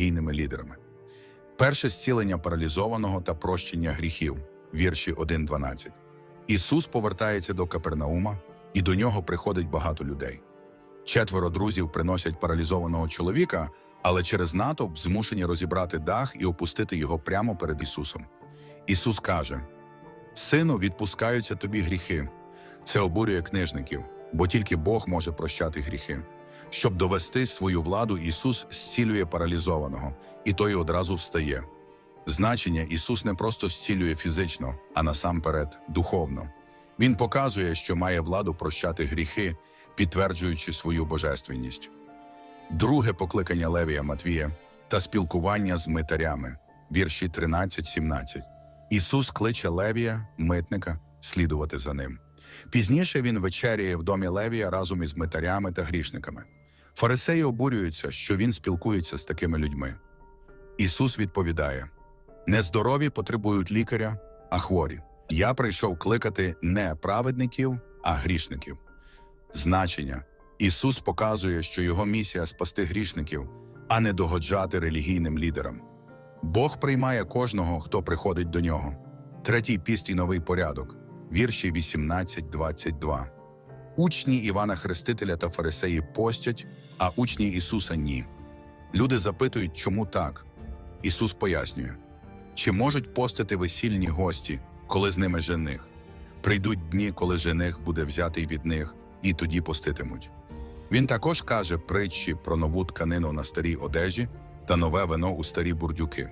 релігійними лідерами. Перше зцілення паралізованого та прощення гріхів, вірші 1.12. Ісус повертається до Капернаума, і до нього приходить багато людей. Четверо друзів приносять паралізованого чоловіка, але через натовп змушені розібрати дах і опустити його прямо перед Ісусом. Ісус каже: Сину, відпускаються тобі гріхи. Це обурює книжників, бо тільки Бог може прощати гріхи. Щоб довести свою владу, Ісус зцілює паралізованого, і той одразу встає. Значення Ісус не просто зцілює фізично, а насамперед духовно. Він показує, що має владу прощати гріхи, підтверджуючи свою божественність. Друге покликання Левія Матвія та спілкування з митарями, вірші 13-17. Ісус кличе Левія, митника, слідувати за ним. Пізніше він вечеряє в домі Левія разом із митарями та грішниками. Фарисеї обурюються, що він спілкується з такими людьми. Ісус відповідає: Нездорові потребують лікаря, а хворі. Я прийшов кликати не праведників, а грішників. Значення Ісус показує, що його місія спасти грішників, а не догоджати релігійним лідерам. Бог приймає кожного, хто приходить до нього. Третій піст новий порядок, вірші 18-22. Учні Івана Хрестителя та фарисеї постять, а учні Ісуса ні. Люди запитують, чому так. Ісус пояснює, чи можуть постити весільні гості, коли з ними жених. Прийдуть дні, коли жених буде взятий від них, і тоді поститимуть. Він також каже притчі про нову тканину на старій одежі та нове вино у старі бурдюки.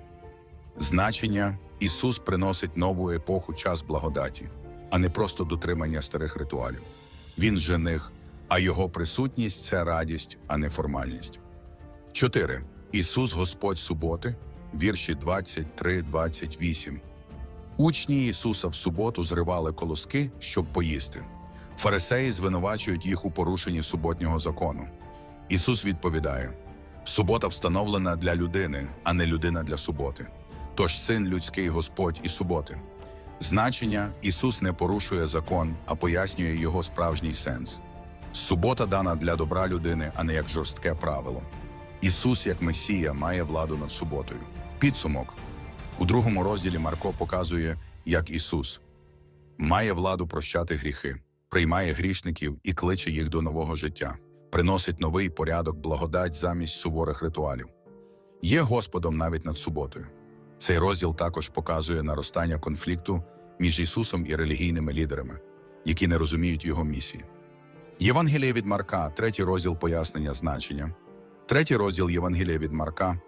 Значення Ісус приносить нову епоху час благодаті, а не просто дотримання старих ритуалів. Він жених, а його присутність це радість, а не формальність. 4. Ісус Господь суботи, вірші 23-28. Учні Ісуса в суботу зривали колоски, щоб поїсти. Фарисеї звинувачують їх у порушенні суботнього закону. Ісус відповідає: субота встановлена для людини, а не людина для суботи. Тож син людський Господь і суботи. Значення Ісус не порушує закон, а пояснює його справжній сенс. Субота дана для добра людини, а не як жорстке правило. Ісус, як Месія, має владу над суботою. Підсумок у другому розділі Марко показує, як Ісус має владу прощати гріхи, приймає грішників і кличе їх до нового життя, приносить новий порядок, благодать замість суворих ритуалів. Є Господом навіть над суботою. Цей розділ також показує наростання конфлікту між Ісусом і релігійними лідерами, які не розуміють Його місії. Євангеліє від Марка, третій розділ пояснення значення. Третій розділ Євангелія від Марка